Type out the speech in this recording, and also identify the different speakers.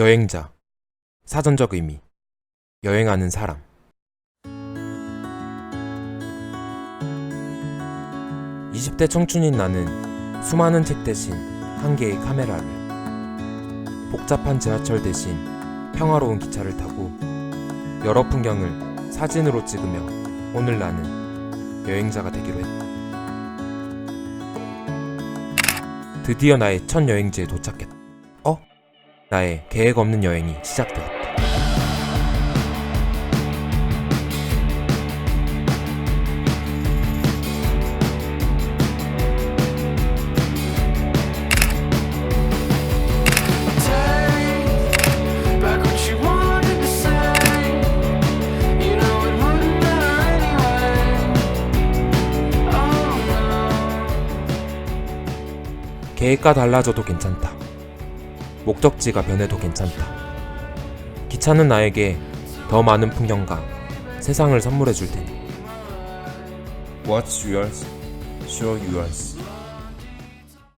Speaker 1: 여행자 사전적 의미 여행하는 사람 (20대) 청춘인 나는 수많은 책 대신 한 개의 카메라를 복잡한 지하철 대신 평화로운 기차를 타고 여러 풍경을 사진으로 찍으며 오늘 나는 여행자가 되기로 했다. 드디어 나의 첫 여행지에 도착했다. 어? 나의 계획 없는 여행이 시작되었다.
Speaker 2: Oh.
Speaker 1: 계획과 달라져도 괜찮다. 목적지가 변해도 괜찮다. 기차는 나에게 더 많은 풍경과 세상을 선물해 줄 테니. What's yours? Show yours.